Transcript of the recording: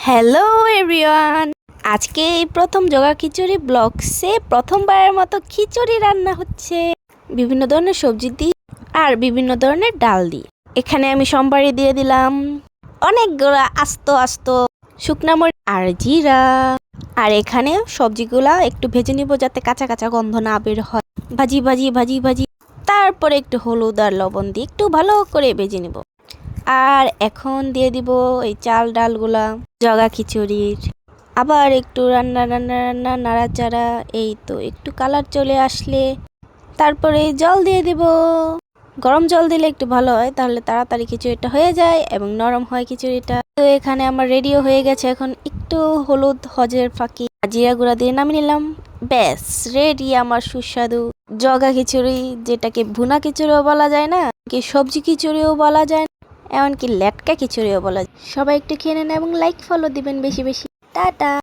Hello everyone আজকে এই প্রথম জগা খিচুড়ি ব্লগসে প্রথমবারের মতো খিচুড়ি রান্না হচ্ছে। বিভিন্ন ধরনের সবজি দিয়ে আর বিভিন্ন ধরনের ডাল দিয়ে। এখানে আমি সোমবারে দিয়ে দিলাম অনেকগুলা আস্ত আস্ত শুকনা মরিচ আর জিরা। আর এখানে সবজিগুলা একটু ভেজে নিব যাতে কাঁচা কাঁচা গন্ধ না বের হয়। ভাজি ভাজি ভাজি ভাজি। তারপরে একটু হলুদ আর লবণ দিয়ে একটু ভালো করে ভেজে নিব। আর এখন দিয়ে দিব এই চাল ডালগুলা, জগা খিচুড়ির। আবার একটু রান্না রান্না রান্না, নাড়াচাড়া, এই তো একটু কালার চলে আসলে। তারপরে জল দিয়ে দিব। গরম জল দিলে একটু ভালো হয়, তাহলে তাড়াতাড়ি খিচুড়িটা হয়ে যায় এবং নরম হয় খিচুড়িটা। তো এখানে আমার রেডিও হয়ে গেছে, এখন একটু হলুদ হজের ফাঁকি জিরা গুঁড়া দিয়ে নামিয়ে নিলাম। ব্যাস, রেডি আমার সুস্বাদু জগা খিচুড়ি, যেটাকে ভুনা খিচুড়িও বলা যায় না কি সবজি খিচুড়িও বলা যায় এমনকি লেটকা খিচুড়িও বলা যায়। সবাই একটু খেয়ে নেন এবং লাইক ফলো দিবেন বেশি বেশি। টাটা!